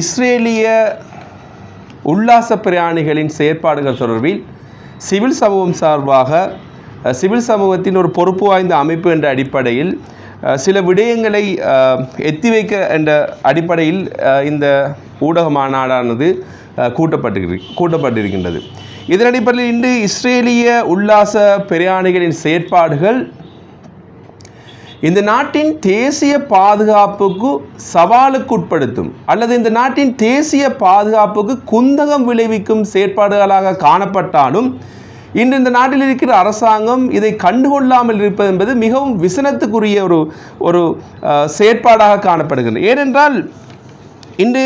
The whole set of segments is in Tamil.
இஸ்ரேலிய உல்லாச பிரயாணிகளின் செயற்பாடுகள் தொடர்பில் சிவில் சமூகம் சார்பாக சிவில் சமூகத்தின் ஒரு பொறுப்பு வாய்ந்த அமைப்பு என்ற அடிப்படையில் சில விடயங்களை எத்தி வைக்க என்ற அடிப்படையில் இந்த ஊடக மாநாடானது கூட்டப்பட்டு கூட்டப்பட்டிருக்கின்றது. இதன் அடிப்படையில் இன்று இஸ்ரேலிய உல்லாச பிரயாணிகளின் செயற்பாடுகள் இந்த நாட்டின் தேசிய பாதுகாப்புக்கு சவாலுக்கு உட்படுத்தும் அல்லது இந்த நாட்டின் தேசிய பாதுகாப்புக்கு குந்தகம் விளைவிக்கும் செயற்பாடுகளாக காணப்பட்டாலும் இன்று இந்த நாட்டில் இருக்கிற அரசாங்கம் இதை கண்டுகொள்ளாமல் இருப்பது என்பது மிகவும் விசனத்துக்குரிய ஒரு ஒரு செயற்பாடாக காணப்படுகிறது. ஏனென்றால் இன்று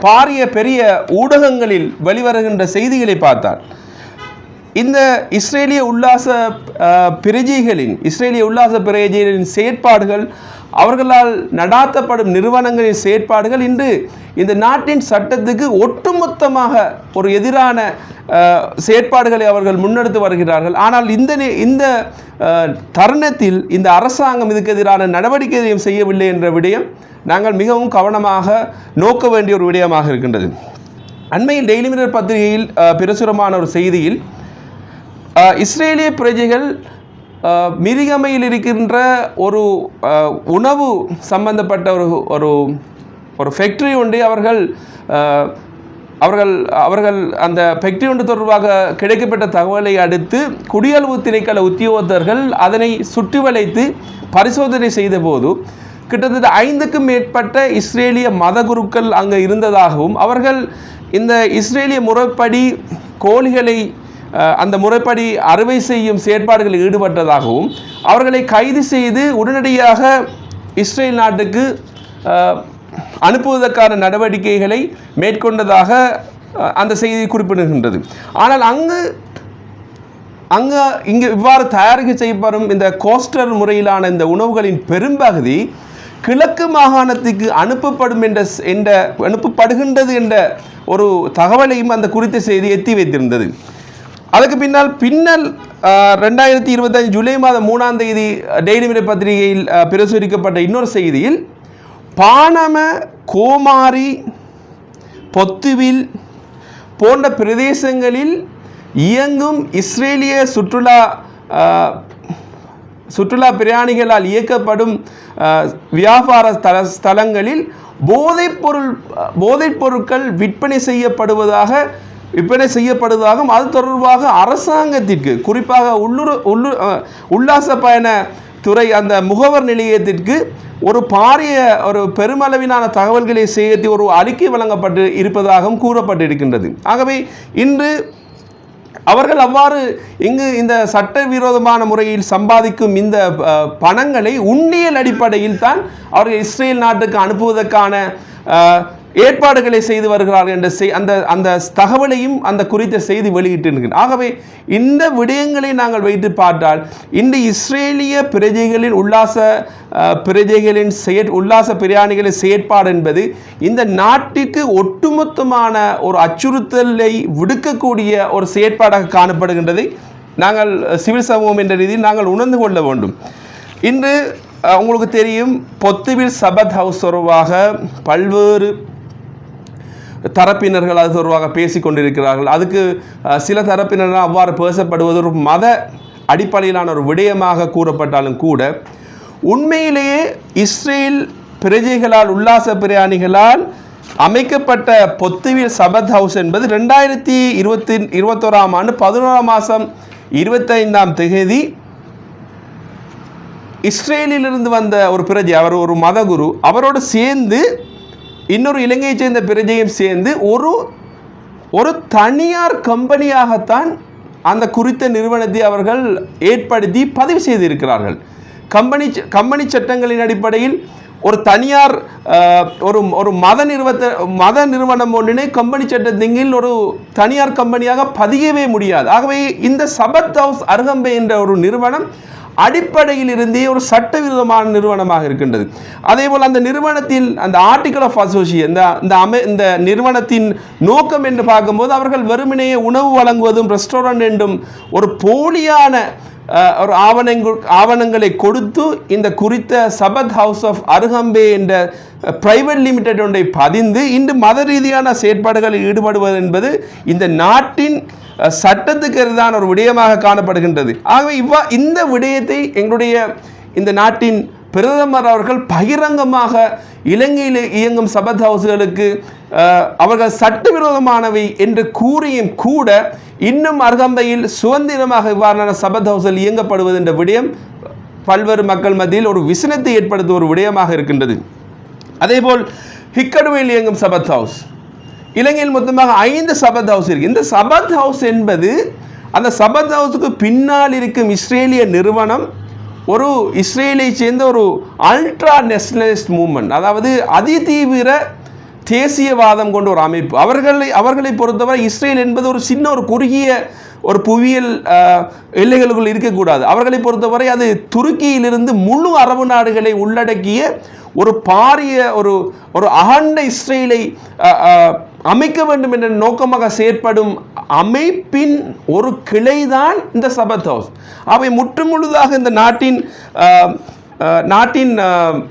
பாரிய பெரிய ஊடகங்களில் வெளிவருகின்ற செய்திகளை பார்த்தால் இந்த இஸ்ரேலிய உல்லாச அஹ், பிரஜைகளின் இஸ்ரேலிய உல்லாச பிரஜைகளின் செயற்பாடுகள் அவர்களால் நடாத்தப்படும் நிறுவனங்களின் செயற்பாடுகள் இன்று இந்த நாட்டின் சட்டத்துக்கு ஒட்டுமொத்தமாக ஒரு எதிரான செயற்பாடுகளை அவர்கள் முன்னெடுத்து வருகிறார்கள். ஆனால் இந்த நே- இந்த தருணத்தில் இந்த அரசாங்கம் இதுக்கு எதிரான நடவடிக்கைகளையும் செய்யவில்லை என்ற விடயம் நாங்கள் மிகவும் கவனமாக நோக்க வேண்டிய ஒரு விடயமாக இருக்கின்றது. அண்மையில் டெய்லி மிரர் பத்திரிகையில் பிரசுரமான ஒரு செய்தியில் இஸ்ரேலிய பிரஜைகள் அஹ், மிரிகமையில் இருக்கின்ற ஒரு உணவு சம்பந்தப்பட்ட ஒரு ஒரு ஒரு ஃபேக்ட்ரி ஒன்று அவர்கள் அவர்கள் அவர்கள் அந்த ஃபேக்ட்ரி ஒன்று தொடர்பாக கிடைக்கப்பட்ட தகவலை அடுத்து குடியளவு திணைக்கள உத்தியோகத்தர்கள் அதனை சுற்றி வளைத்து பரிசோதனை செய்தபோது கிட்டத்தட்ட ஐந்துக்கும் மேற்பட்ட இஸ்ரேலிய மத குருக்கள் அங்கே இருந்ததாகவும் அவர்கள் இந்த இஸ்ரேலிய முறைப்படி கோழிகளை அந்த முறைப்படி அறுவை செய்யும் செயற்பாடுகளில் ஈடுபட்டதாகவும் அவர்களை கைது செய்து உடனடியாக இஸ்ரேல் நாட்டுக்கு அனுப்புவதற்கான நடவடிக்கைகளை மேற்கொண்டதாக அந்த செய்தி குறிப்பிடுகின்றது. ஆனால் அங்கு அங்கே இங்கே இவ்வாறு தயாரிக்க செய்யப்படும் இந்த கோஸ்டர் முறையிலான இந்த உணவுகளின் பெரும்பகுதி கிழக்கு மாகாணத்துக்கு அனுப்பப்படும் என்ற என்ற அனுப்பப்படுகின்றது என்ற ஒரு தகவலையும் அந்த குறித்த செய்தி எத்தி வைத்திருந்தது. அதுக்கு பின்னால் பின்னல் ரெண்டாயிரத்தி இருபத்தஞ்சு ஜூலை மாதம் மூணாம் தேதி டெய்லி மிர பத்திரிகையில் பிரசுரிக்கப்பட்ட இன்னொரு செய்தியில் பானம கோமாரி பொத்துவில் போன்ற பிரதேசங்களில் இயங்கும் இஸ்ரேலிய சுற்றுலா சுற்றுலா பிரயாணிகளால் இயக்கப்படும் வியாபார ஸ்தல ஸ்தலங்களில் போதைப்பொருள் போதைப் பொருட்கள் விற்பனை செய்யப்படுவதாக விற்பனை செய்யப்படுவதாகவும் அது தொடர்பாக அரசாங்கத்திற்கு குறிப்பாக உள்ளூர் உள்ளூர் உல்லாச பயண துறை அந்த முகவர் நிலையத்திற்கு ஒரு பாரிய ஒரு பெருமளவிலான தகவல்களை சேர்த்து ஒரு அறிக்கை வழங்கப்பட்டு இருப்பதாகவும் கூறப்பட்டிருக்கின்றது. ஆகவே இன்று அவர்கள் அவ்வாறு இங்கு இந்த சட்டவிரோதமான முறையில் சம்பாதிக்கும் இந்த பணங்களை உண்ணியல் அடிப்படையில் தான் அவர்கள் இஸ்ரேல் நாட்டுக்கு அனுப்புவதற்கான ஏற்பாடுகளை செய்து வருகிறார்கள் என்ற செய் அந்த அந்த தகவலையும் அந்த குறித்த செய்தி வெளியிட்டு ஆகவே இந்த விடயங்களை நாங்கள் வைத்து பார்த்தால் இன்று இஸ்ரேலிய பிரஜைகளின் உல்லாச பிரஜைகளின் செயற் உல்லாச பிரயாணிகளின் செயற்பாடு என்பது இந்த நாட்டிற்கு ஒட்டுமொத்தமான ஒரு அச்சுறுத்தலை விடுக்கக்கூடிய ஒரு செயற்பாடாக காணப்படுகின்றதை. நாங்கள் சிவில் சமூகம் என்ற ரீதியில் நாங்கள் உணர்ந்து கொள்ள வேண்டும். இன்று உங்களுக்கு தெரியும் பொத்துவில் சபத் ஹவுஸ் தொடர்பாக பல்வேறு தரப்பினர்கள் அது தொடர்பாக பேசி கொண்டிருக்கிறார்கள். அதுக்கு சில தரப்பினர்கள் அவ்வாறு பேசப்படுவது ஒரு மத அடிப்படையிலான ஒரு விடயமாக கூறப்பட்டாலும் கூட உண்மையிலேயே இஸ்ரேல் பிரஜைகளால் உல்லாச பிரயாணிகளால் அமைக்கப்பட்ட பொத்துவில் சபத் ஹவுஸ் என்பது ரெண்டாயிரத்தி இருபத்தி இருபத்தோராம் ஆண்டு பதினோராம் மாதம் இருபத்தைந்தாம் தேதி இஸ்ரேலிலிருந்து வந்த ஒரு பிரஜை அவர் ஒரு மதகுரு அவரோடு சேர்ந்து இன்னொரு இலங்கையைச் சேர்ந்த பிரஜையும் சேர்ந்து ஒரு ஒரு தனியார் கம்பெனியாகத்தான் அந்த குறித்த நிறுவனத்தை அவர்கள் ஏற்படுத்தி பதிவு செய்திருக்கிறார்கள். கம்பெனி ச- கம்பெனி சட்டங்களின் அடிப்படையில் ஒரு தனியார் ஒரு ஒரு மத நிறுவனத்தை மத நிறுவனம் ஒன்றினை கம்பெனி சட்டத்தின் ஒரு தனியார் கம்பெனியாக பதியவே முடியாது. ஆகவே இந்த சபத் ஹவுஸ் அருகம்பை என்ற ஒரு நிறுவனம் அடிப்படையில் இருந்தே ஒரு சட்டவிரோதமான நிறுவனமாக இருக்கின்றது. அதே போல் அந்த நிறுவனத்தில் அந்த ஆர்டிகல் ஆஃப் அசோசியேஷன் இந்த இந்த அமை இந்த நிறுவனத்தின் நோக்கம் என்று பார்க்கும்போது அவர்கள் வெறுமனையே உணவு வழங்குவதும் ரெஸ்டாரண்ட் என்றும் ஒரு போலியான ஒரு ஆவணங்கள் ஆவணங்களை கொடுத்து இந்த குறித்த சபத் ஹவுஸ் ஆஃப் அருகம்பே என்ற பிரைவேட் லிமிடெட் ஒன்றை பதிந்து இன்று மத ரீதியான செயற்பாடுகளில் ஈடுபடுவது என்பது இந்த நாட்டின் சட்டத்துக்கு எதிரான ஒரு விடயமாக காணப்படுகின்றது. ஆகவே இவ்வா இந்த விடயத்தை எங்களுடைய இந்த நாட்டின் பிரதமர் அவர்கள் பகிரங்கமாக இலங்கையில் இயங்கும் சபத் ஹவுஸ்களுக்கு அவர்கள் சட்டவிரோதமானவை என்று கூறியும் கூட இன்னும் அருகம்பையில் சுதந்திரமாக இவ்வாறான சபத் ஹவுஸ்கள் இயங்கப்படுவது என்ற விடயம் பல்வேறு மக்கள் மத்தியில் ஒரு விசனத்தை ஏற்படுத்தும் ஒரு விடயமாக இருக்கின்றது. அதேபோல் ஹிக்கடுவையில் இயங்கும் சபத் ஹவுஸ். இலங்கையில் மொத்தமாக ஐந்து சபத் ஹவுஸ் இருக்கு. இந்த சபத் ஹவுஸ் என்பது அந்த சபத் ஹவுஸுக்கு பின்னால் இருக்கும் இஸ்ரேலிய நிறுவனம் ஒரு இஸ்ரேலை சேர்ந்த ஒரு அல்ட்ரா நேஷனலிஸ்ட் மூமெண்ட் அதாவது அதிதீவிர தேசியவாதம் கொண்ட ஒரு அமைப்பு. அவர்களை அவர்களை பொறுத்தவரை இஸ்ரேல் என்பது ஒரு சின்ன ஒரு குறுகிய ஒரு புவியியல் எல்லைகளுக்குள் இருக்கக்கூடாது. அவர்களை பொறுத்தவரை அது துருக்கியிலிருந்து முழு அரபு நாடுகளை உள்ளடக்கிய ஒரு பாரிய ஒரு ஒரு அகண்ட இஸ்ரேலை அமைக்க வேண்டும் என்ற நோக்கமாக செயற்படும் அமைப்பின் ஒரு கிளைதான் இந்த சபத் ஹவுஸ். அவை முற்றுமுழுதாக இந்த நாட்டின் நாட்டின்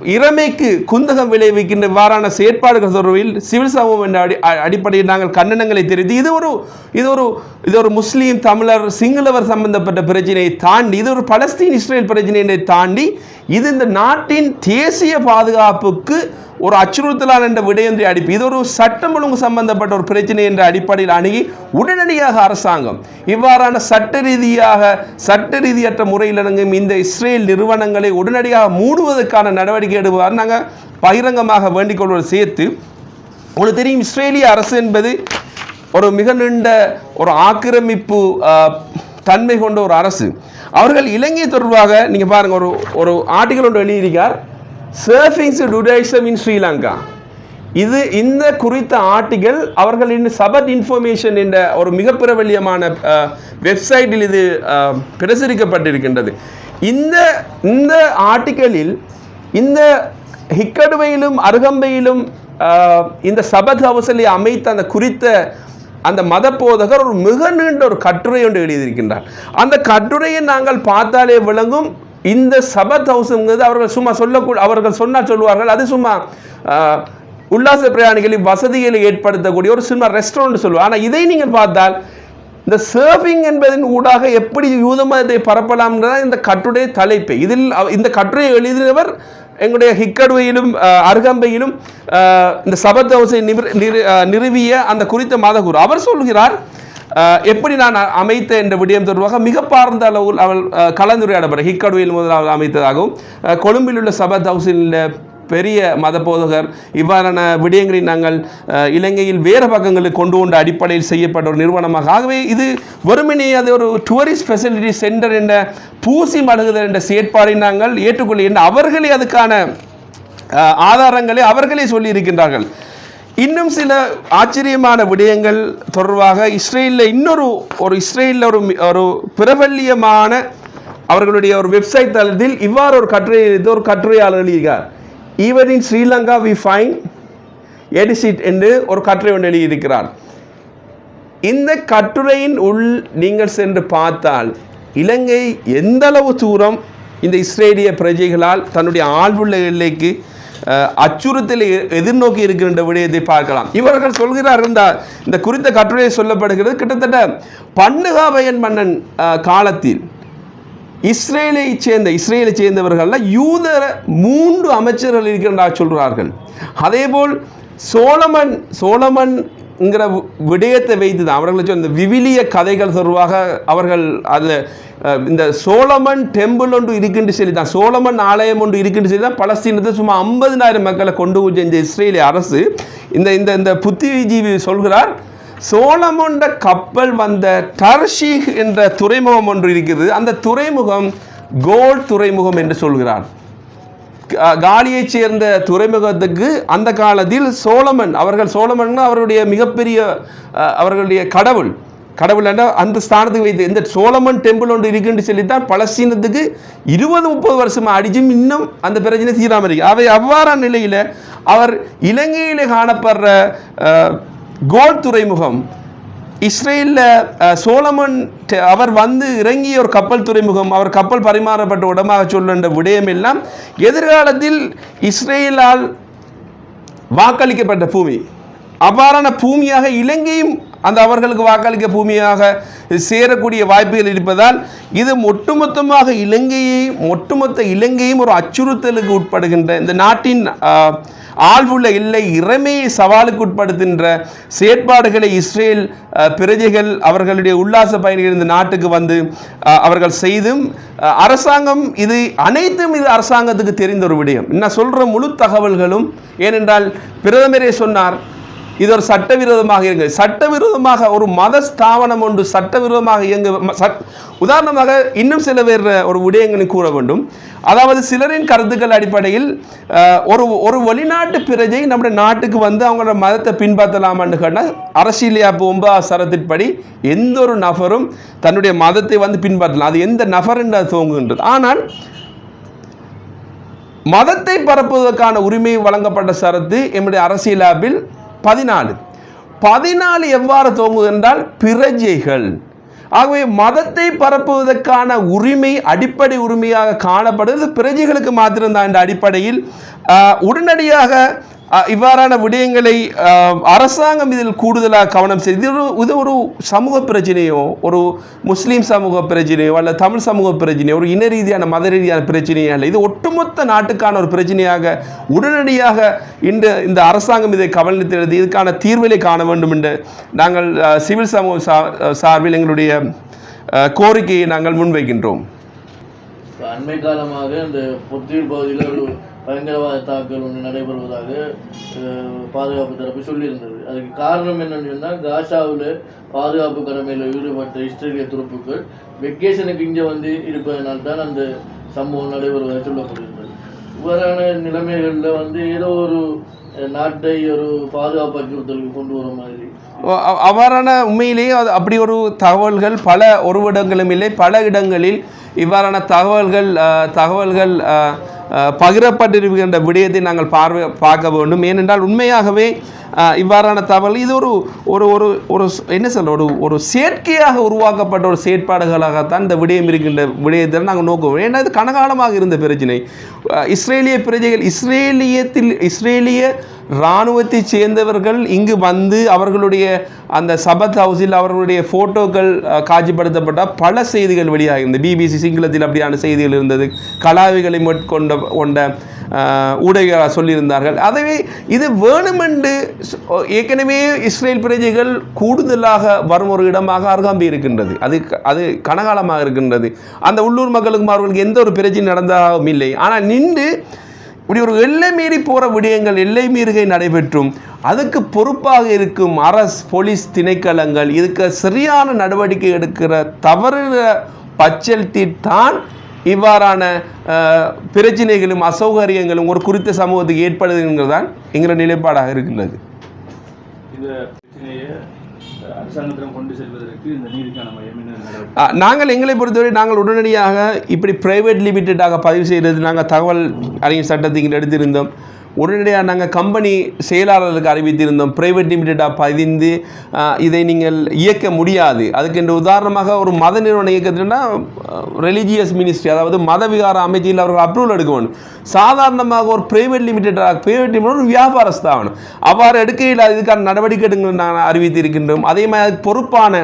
இறமைக்கு குந்தகம் விளைவிக்கின்ற இவ்வாறான செயற்பாடுகள் தொடர்பில் சிவில் சமூகம் என்ற அடி அடிப்படையில் நாங்கள் கண்டனங்களை தெரிவித்து இது ஒரு இது ஒரு இது ஒரு முஸ்லீம் தமிழர் சிங்களவர் சம்பந்தப்பட்ட பிரச்சனையை தாண்டி இது ஒரு பலஸ்தீன் இஸ்ரேல் பிரச்சனையை தாண்டி இது இந்த நாட்டின் தேசிய பாதுகாப்புக்கு ஒரு அச்சுறுத்தலான என்ற விடயத்தை அடிப்பு. இது ஒரு சட்டம் ஒழுங்கு சம்பந்தப்பட்ட ஒரு பிரச்சனை என்ற அடிப்படையில் அணுகி உடனடியாக அரசாங்கம் இவ்வாறான சட்ட ரீதியாக சட்ட ரீதியற்ற முறையில் இறங்கும் இந்த இஸ்ரேல் நிறுவனங்களை உடனடியாக மூடுவதற்கான நடவடிக்கை எடுவார் நாங்கள் பகிரங்கமாக வேண்டிக் கொள்வதை சேர்த்து உங்களுக்கு தெரியும் இஸ்ரேலிய அரசு என்பது ஒரு மிக நீண்ட ஒரு ஆக்கிரமிப்பு தன்மை கொண்ட ஒரு அரசு. அவர்கள் இலங்கை தொடர்பாக நீங்கள் பாருங்கள் ஒரு ஒரு ஆட்டிகள் ஒன்று எழுதியிருக்கார் சர்ஃபிங்ஸ் டுடேசம் இன் ஸ்ரீலங்கா இது இந்த குறித்த ஆர்டிகல் அவர்களின் சபத் இன்ஃபர்மேஷன் என்ற ஒரு மிக பிரபல்யமான வெப்சைட்டில் இது பிரசுரிக்கப்பட்டிருக்கின்றது. இந்த இந்த ஆர்டிக்கலில் இந்த ஹிக்கடுவையிலும் அருகம்பையிலும் இந்த சபத் ஹவுஸில் அமைத்த அந்த குறித்த அந்த மத போதகர் ஒரு மிக நீண்ட ஒரு கட்டுரை ஒன்று எழுதியிருக்கின்றார். அந்த கட்டுரையை நாங்கள் பார்த்தாலே விளங்கும். இந்த சபத் ஹவுஸுங்கிறது அவர்கள் சும்மா சொல்லக்கூட அவர்கள் சொன்னால் சொல்லுவார்கள். அது சும்மா உல்லாச பிரயாணிகளின் வசதிகளை ஏற்படுத்தக்கூடிய ஒரு சும்மா ரெஸ்டாரண்ட் சொல்லுவாங்க ஆனால் இதை நீங்கள் பார்த்தால் இந்த சர்ஃபிங் என்பதன் ஊடாக எப்படி யூத மதத்தை பரப்பலாம்ன்றதான் இந்த கட்டுரை தலைப்பு. இதில் இந்த கட்டுரையை எழுதினவர் எங்களுடைய ஹிக்கடுவையிலும் அருகம்பையிலும் இந்த சபத் ஹவுஸை நிறு- நிறுவிய அந்த குறித்த மாதகுரு. அவர் சொல்கிறார் எப்படி நான் அமைத்த என்ற விடயம் தொடர்பாக மிக பார்ந்த அளவில் அவள் கலந்துரையாடப்பட ஹிக்கடுவையில் முதல் அவள் அமைத்ததாகவும் கொழும்பில் உள்ள சபத் ஹவுஸில் பெரிய மத போதகர் இவ்வாறான விடயங்களை நாங்கள் இலங்கையில் வேறு பக்கங்களுக்கு கொண்டு வந்த அடிப்படையில் செய்யப்பட்ட ஒரு நிறுவனமாக. ஆகவே இது வெறுமனே அது ஒரு டூரிஸ்ட் ஃபெசிலிட்டி சென்டர் என்ற பூசி மழுகுதல் என்ற செயற்பாடை நாங்கள் ஏற்றுக்கொள்ள அவர்களே அதுக்கான ஆதாரங்களை அவர்களே சொல்லியிருக்கின்றார்கள். இன்னும் சில ஆச்சரியமான விடயங்கள் தொடர்பாக இஸ்ரேலில் இன்னொரு ஒரு இஸ்ரேலில் ஒரு ஒரு பிரபல்யமான அவர்களுடைய ஒரு வெப்சைட் தளத்தில் இவ்வாறு ஒரு கட்டுரை எழுதி ஒரு கட்டுரையாளர் எழுதியிருக்கார். Even in Sri Lanka we fine edicts என்று ஒரு கட்டுரை ஒன்று எழுதியிருக்கிறார். இந்த கட்டுரையின் உள் நீங்கள் சென்று பார்த்தால் இலங்கை எந்தளவு தூரம் இந்த இஸ்ரேலிய பிரஜைகளால் தன்னுடைய ஆழ்வுள்ள எல்லைக்கு அச்சுறுத்தலை எதிர்நோக்கி இருக்கின்ற விடயத்தை பார்க்கலாம். இவர்கள் சொல்கிறார்கள் இந்த இந்த குறித்த கட்டுரை சொல்லப்படுகிறது கிட்டத்தட்ட பன்னுகாபயன் மன்னன் காலத்தில் இஸ்ரேலை சேர்ந்த இஸ்ரேலை சேர்ந்தவர்கள் யூதர மூன்று அமைச்சர்கள் இருக்கின்றா சொல்கிறார்கள் அதேபோல் சோழமன் சோழமன் ங்கிற விடயத்தை வைத்து தான் அவர்களை இந்த விவிலிய கதைகள் தொடர்பாக அவர்கள் அதில் இந்த சோழமன் டெம்பிள் ஒன்று இருக்குன்னு சொல்லி தான் சோழமன் ஆலயம் ஒன்று இருக்குன்னு சொல்லி தான் பலஸ்தீனத்தை சும்மா ஐம்பதினாயிரம் மக்களை கொண்டு போய் இந்த இஸ்ரேலிய அரசு இந்த இந்த இந்த புத்திஜீவி சொல்கிறார் சோழமொண்ட கப்பல் வந்த டர்ஷீக் என்ற துறைமுகம் ஒன்று இருக்கிறது அந்த துறைமுகம் கோல் துறைமுகம் என்று சொல்கிறார். காலியைச் சேர்ந்த துறைமுகத்துக்கு அந்த காலத்தில் சோழமன் அவர்கள் சோழமன் அவருடைய மிகப்பெரிய அவர்களுடைய கடவுள். கடவுள் என்ன அந்த ஸ்தானத்துக்கு வைத்து இந்த சோழமன் டெம்பிள் ஒன்று இருக்குன்னு சொல்லித்தான் பலஸ்தீனத்துக்கு இருபது முப்பது வருஷமாக அடிச்சும் இன்னும் அந்த பிரச்சனை தீராமல் இருக்கு. அவை அவ்வாறான நிலையில் அவர் இலங்கையில் காணப்படுற கோல் துறைமுகம் இஸ்ரேலில் சோலமன் அவர் வந்து இறங்கிய ஒரு கப்பல் துறைமுகம் அவர் கப்பல் பரிமாறப்பட்ட இடமாக சொல்லுன்ற விடயம் எல்லாம் எதிர்காலத்தில் இஸ்ரேலால் வாக்களிக்கப்பட்ட பூமி. அவ்வாறான பூமியாக இலங்கையும் அந்த அவர்களுக்கு வாக்களிக்க பூமியாக சேரக்கூடிய வாய்ப்புகள் இருப்பதால் இது ஒட்டுமொத்தமாக இலங்கையை ஒட்டுமொத்த இலங்கையும் ஒரு அச்சுறுத்தலுக்கு உட்படுகின்ற இந்த நாட்டின் ஆழ்வுள்ள எல்லை இறைமையை சவாலுக்கு உட்படுத்துகின்ற செயற்பாடுகளை இஸ்ரேல் பிரஜைகள் அவர்களுடைய உல்லாச பயணிகள் இந்த நாட்டுக்கு வந்து அவர்கள் செய்தும் அரசாங்கம் இது அனைத்தும் இது அரசாங்கத்துக்கு தெரிந்த ஒரு விடயம். நான் சொல்கிற முழு தகவல்களும் ஏனென்றால் பிரதமரே சொன்னார் இது ஒரு சட்டவிரோதமாக இயங்கு சட்டவிரோதமாக ஒரு மத ஸ்தாபனம் ஒன்று சட்டவிரோதமாக இயங்கு உதாரணமாக இன்னும் சில பேர் ஒரு விடயங்களை கூற வேண்டும். அதாவது சிலரின் கருத்துக்கள் அடிப்படையில் ஒரு ஒரு வெளிநாட்டு பிரஜை நம்முடைய நாட்டுக்கு வந்து அவங்களோட மதத்தை பின்பற்றலாமான்னு கேட்டால் அரசியலியாப்பு ஒன்பதாம் சரத்தின்படி எந்த ஒரு நபரும் தன்னுடைய மதத்தை வந்து பின்பற்றலாம். அது எந்த நபர் என்று அது ஆனால் மதத்தை பரப்புவதற்கான உரிமை வழங்கப்பட்ட சரத்து எம்முடைய அரசியலாப்பில் பதினாலு. பதினாலு எவ்வாறு துவங்குது என்றால் பிரஜைகள். ஆகவே மதத்தை பரப்புவதற்கான உரிமை அடிப்படை உரிமையாக காணப்படுவது பிரஜைகளுக்கு மாத்திரம்தான். என்ற அடிப்படையில் உடனடியாக இவ்வாறான விடயங்களை அரசாங்கம் இதில் கூடுதலாக கவனம் செய்து இது ஒரு இது ஒரு சமூக பிரச்சனையோ ஒரு முஸ்லீம் சமூக பிரச்சனையோ அல்ல தமிழ் சமூக பிரச்சனையோ ஒரு இன ரீதியான மத ரீதியான பிரச்சனையோ அல்ல. இது ஒட்டுமொத்த நாட்டுக்கான ஒரு பிரச்சனையாக உடனடியாக இன்று இந்த அரசாங்கம் இதை கவனித்தெழுதி இதுக்கான தீர்விலை காண வேண்டும் என்று நாங்கள் சிவில் சமூக சார்பில் எங்களுடைய கோரிக்கையை நாங்கள் முன்வைக்கின்றோம். அண்மை காலமாக இந்த பகுதியில் ஒரு பயங்கரவாத தாக்குதல் ஒன்று நடைபெறுவதாக பாதுகாப்பு தரப்பு சொல்லியிருந்தது. அதுக்கு காரணம் என்னென்னு சொன்னால் காசாவில் பாதுகாப்பு கடமையில் ஈடுபட்ட இஸ்ரேலிய துருப்புக்கள் வெக்கேஷனுக்கு இங்கே வந்து இருப்பதனால் தான் அந்த சம்பவம் நடைபெறுவதாக சொல்லப்பட்டிருந்தது. இவ்வாறான நிலைமைகளில் வந்து ஏதோ ஒரு நாட்டை ஒரு பாதுகாப்பு அச்சுறுத்தலுக்கு கொண்டு வர மாதிரி. அவ்வாறான உண்மையிலேயே அது அப்படி ஒரு தகவல்கள் பல ஒரு இடங்களும் இல்லை பல இடங்களில் இவ்வாறான தகவல்கள் தகவல்கள் பகிரப்பட்டிருக்கின்ற விடயத்தை நாங்கள் பார்வை பார்க்க வேண்டும். ஏனென்றால் உண்மையாகவே இவ்வாறான தகவல் இது ஒரு ஒரு ஒரு ஒரு என்ன சொல்ல ஒரு ஒரு செயற்கையாக உருவாக்கப்பட்ட ஒரு செயற்பாடுகளாகத்தான் இந்த விடயம் இருக்கின்ற விடயத்தை நாங்கள் நோக்குவோம். ஏன்னா இது கனகாலமாக இருந்த பிரச்சனை. இஸ்ரேலிய பிரஜைகள் இஸ்ரேலியத்தில் இஸ்ரேலிய இராணுவத்தை சேர்ந்தவர்கள் இங்கு வந்து அவர்களுடைய அந்த சபத் ஹவுஸில் அவர்களுடைய ஃபோட்டோக்கள் காட்சிப்படுத்தப்பட்ட பல செய்திகள் வெளியாகிருந்தது பிபிசி சிங்களத்தில் அப்படியான செய்திகள் இருந்தது. கலாவிகளை மேற்கொண்ட கொண்ட அஹ், சொல்லியிருந்தார்கள். அதுவே இது வேணுமென்று ஏற்கனவே இஸ்ரேல் பிரஜைகள் கூடுதலாக வரும் ஒரு இடமாக அருகாம்பி இருக்கின்றது. அது க- அது கனகாலமாக இருக்கின்றது. அந்த உள்ளூர் மக்களுக்கும் அவர்களுக்கு எந்த ஒரு பிரச்சனை நடந்ததாகவும் இல்லை. ஆனால் நின்று இப்படி ஒரு எல்லை மீறி போகிற விடயங்கள் எல்லை மீறுகை நடைபெற்றும். அதுக்கு பொறுப்பாக இருக்கும் அரசு போலீஸ் திணைக்களங்கள் இதுக்கு சரியான நடவடிக்கை எடுக்கிற தவறுற பச்சல்த்தி தான் இவ்வாறான பிரச்சனைகளும் அசௌகரியங்களும் ஒரு குறித்த சமூகத்துக்கு ஏற்படுதுங்கிறது தான் எங்களோட நிலைப்பாடாக இருக்கின்றது. இந்த பிரச்சனையை அரசாங்கத்திடம் கொண்டு செல்வதற்கு இந்த நீதிக்கான மையம் என்ன நாங்கள் எங்களை பொறுத்தவரை நாங்கள் உடனடியாக இப்படி பிரைவேட் லிமிட்டடாக பதிவு செய்கிறது நாங்கள் தகவல் அறிஞர் சட்டத்தை எடுத்திருந்தோம். உடனடியாக நாங்கள் கம்பெனி செயலாளருக்கு அறிவித்திருந்தோம். பிரைவேட் லிமிட்டடாக பதிந்து இதை நீங்கள் இயக்க முடியாது. அதுக்கு என்று உதாரணமாக ஒரு மத நிறுவனம் இயக்கத்துனா ரிலீஜியஸ் மினிஸ்ட்ரி அதாவது மத விகார அமைச்சியில் அவர்கள் அப்ரூவல் எடுக்க வேண்டும். சாதாரணமாக ஒரு பிரைவேட் லிமிட்டடாக பிரைவேட் லிமிடெட் ஒரு வியாபார ஸ்தாபனம் அவ்வாறு எடுக்கையில் இதுக்கான நடவடிக்கை எடுங்க நாங்கள் அறிவித்திருக்கின்றோம். அதே மாதிரி பொறுப்பான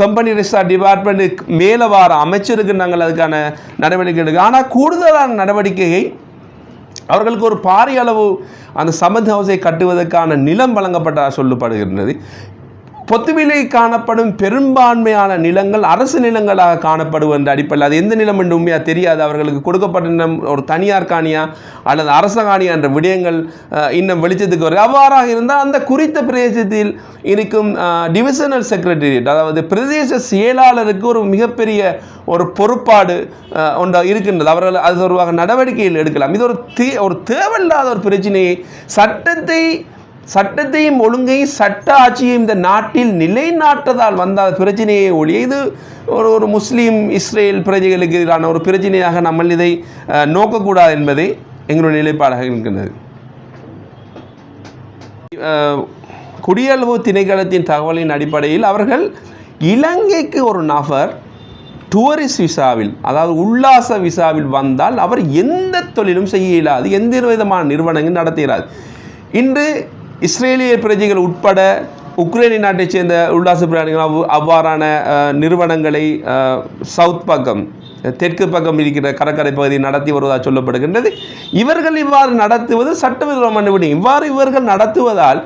கம்பெனி ரிசார்ட் டிபார்ட்மெண்ட் மேலே வார அமைச்சருக்கு நாங்கள் அதுக்கான நடவடிக்கை எடுக்க ஆனால் கூடுதலான நடவடிக்கையை அவர்களுக்கு ஒரு பாரிய அளவு அந்த சமத் ஹவுஸை கட்டுவதற்கான நிலம் வழங்கப்பட்டதாக சொல்லப்படுகின்றது. பொத்துவிலை காணப்படும் பெரும்பான்மையான நிலங்கள் அரசு நிலங்களாக காணப்படும் என்ற அடிப்படையில். அது எந்த நிலம் என்று உண்மையாக தெரியாது. அவர்களுக்கு கொடுக்கப்பட்ட நிலம் ஒரு தனியார் காணியா அல்லது அரச காணியா என்ற விடயங்கள் இன்னும் வெளிச்சத்துக்கு வரும் அவ்வாறாக இருந்தால் அந்த குறித்த பிரதேசத்தில் இருக்கும் டிவிஷனல் செக்ரட்டரியேட் அதாவது பிரதேச செயலாளருக்கு ஒரு மிகப்பெரிய ஒரு பொறுப்பாடு அஹ், ஒன்று இருக்கின்றது. அவர்கள் அது தொடர்பாக நடவடிக்கைகள் எடுக்கலாம். இது ஒரு தே ஒரு தேவையில்லாத ஒரு பிரச்சனையை சட்டத்தை சட்டத்தையும் ஒழுங்கையும் சட்ட ஆட்சியையும் இந்த நாட்டில் நிலைநாட்டதால் வந்த பிரச்சனையை ஒழிய இது ஒரு ஒரு முஸ்லீம் இஸ்ரேல் பிரஜைகளுக்கு எதிரான ஒரு பிரச்சனையாக நம்ம இதை நோக்கக்கூடாது என்பதே எங்களுடைய நிலைப்பாடாக இருக்கின்றது. குடியளவு திணைக்களத்தின் தகவலின் அடிப்படையில் அவர்கள் இலங்கைக்கு ஒரு நபர் டூரிஸ்ட் விசாவில் அதாவது உல்லாச விசாவில் வந்தால் அவர் எந்த தொழிலும் செய்ய இயலாது எந்த விதமான நிறுவனங்கள் நடத்த இன்று இஸ்ரேலிய பிரஜைகள் உட்பட உக்ரைனிய நாட்டைச் சேர்ந்த உல்லாச பிராணிகள் அவ் அவ்வாறான நிறுவனங்களை சவுத் பக்கம் தெற்கு பக்கம் இருக்கிற கடற்கரை பகுதியை நடத்தி வருவதாக சொல்லப்படுகின்றது. இவர்கள் இவ்வாறு நடத்துவது சட்டவிரோதமான விடயம் இவ்வாறு இவர்கள் நடத்துவதால்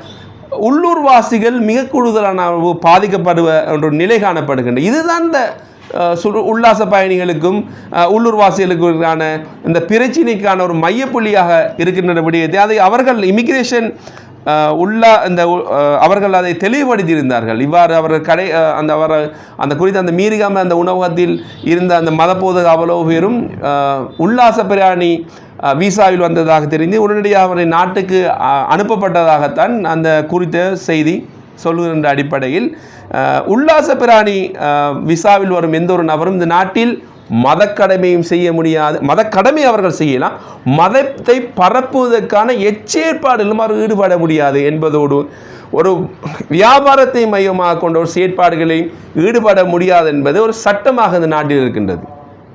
உள்ளூர் வாசிகள் மிக கூடுதலான பாதிக்கப்படுவ என்ற நிலை காணப்படுகின்றது. இதுதான் இந்த அஹ், உல்லாச பயணிகளுக்கும் உள்ளூர்வாசிகளுக்கான இந்த பிரச்சினைக்கான ஒரு மையப்புள்ளியாக இருக்கின்ற விடயத்தை அதை அவர்கள் இமிக்ரேஷன் உள்ள இந்த அவர்கள் அதை தெளிவுபடுத்தியிருந்தார்கள். இவ்வாறு அவர்கள் கடை அந்த அவர் அந்த குறித்த அந்த மீறிகாம அந்த உணவகத்தில் இருந்த அந்த மதப்போதக அவ்வளவு பேரும் உல்லாச பிரயாணி விசாவில் வந்ததாக தெரிந்து உடனடியாக அவரை நாட்டுக்கு அனுப்பப்பட்டதாகத்தான் அந்த குறித்த செய்தி சொல்லுகின்ற அடிப்படையில் உல்லாச பிராணி விசாவில் வரும் எந்த ஒரு நபரும் இந்த நாட்டில் மதக்கடமையும் செய்ய முடியாது. மதக்கடமை அவர்கள் செய்யலாம். மதத்தை பரப்புவதற்கான எச்சேற்பாடுகளும் அவர் ஈடுபட முடியாது என்பதோடு ஒரு வியாபாரத்தை மையமாக கொண்ட ஒரு செயற்பாடுகளையும் ஈடுபட முடியாது என்பது ஒரு சட்டமாக இந்த நாட்டில் இருக்கின்றது.